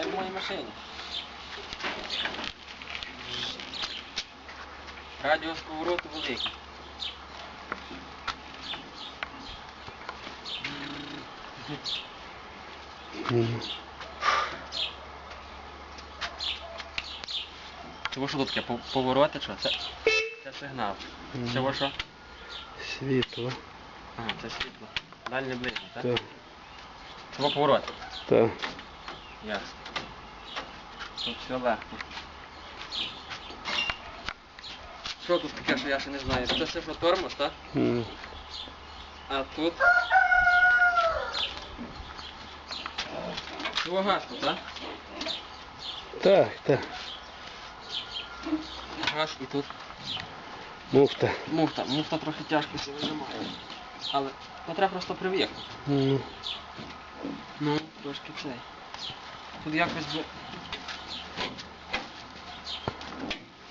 Та й в моїй машині. Радіус повороту великий. Чого що тут таке? По- Повороти що? Це, це сигнал. Мгм. Чого що? Світло. Ага, це світло. Дальне ближнє, так? Так, Чого поворот? так. Ясно. Тут все легко. Що тут таке, що я ще не знаю? Це все що тормоз, так? М. А тут. Чого газ так? Так, так. Газ і тут. Муфта. Муфта. Муфта трохи тяжко себе вижимає. Але треба просто привикнути. М. Ну, трошки цей. Тут якось би.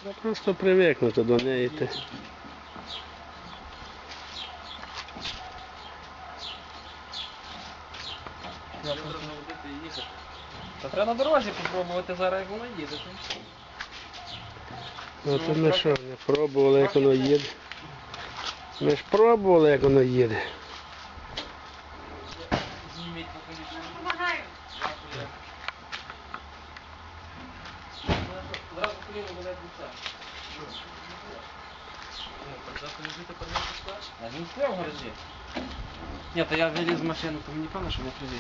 Треба Просто привикнути до неї. Ти. Треба. Та треба на дорозі попробувати зараз, як воно їде. Ну то Ну, ми що, не пробували, як воно їде. Ми ж пробували, як воно їде. А він стояв в. Ні, то я виліз з машини, то мені певно, що не привезли.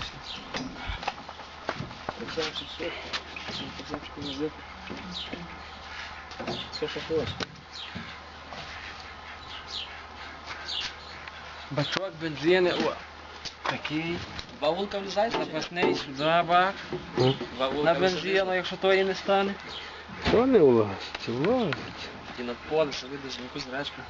Все, що хочеш. Бачок, бензини, о. Такий. Баулка влізає? Запасний, сюди бак. На бензину, якщо то і не стане. Що не влазить? Влазить. І на поле, що видиш, якусь речку.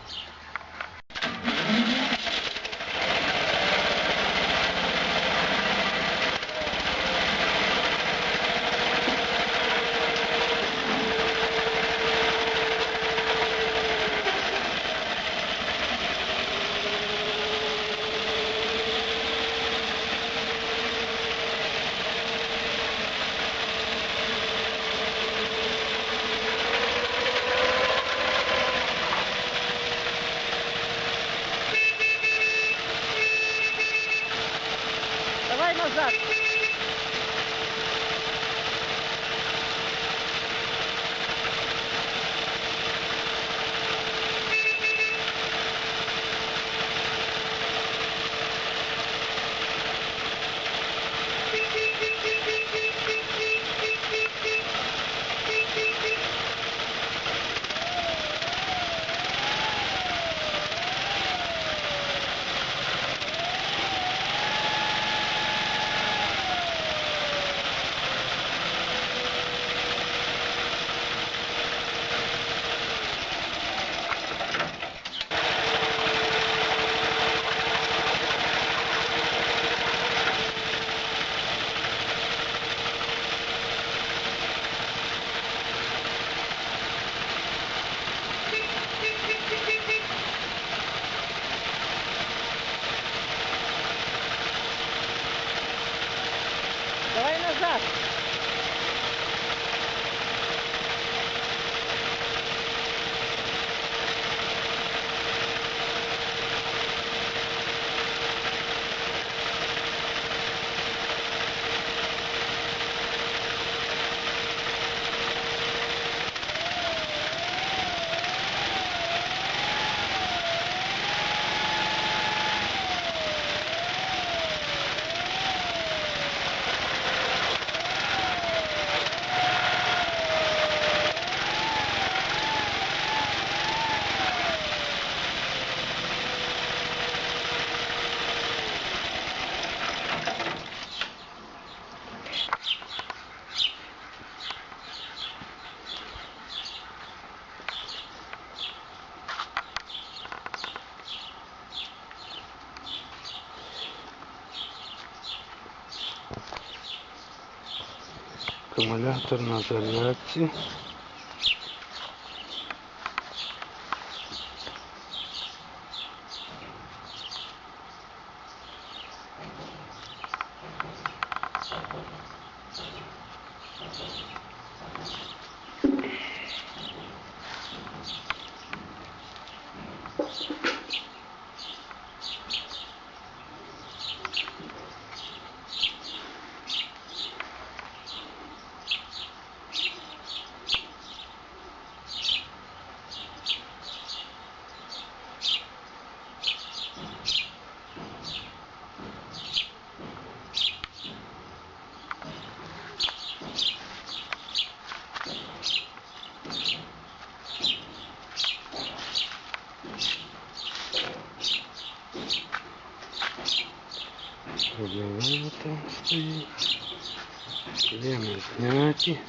Акумулятор на зарядці. Проблема там стоїть. Лемон зняті.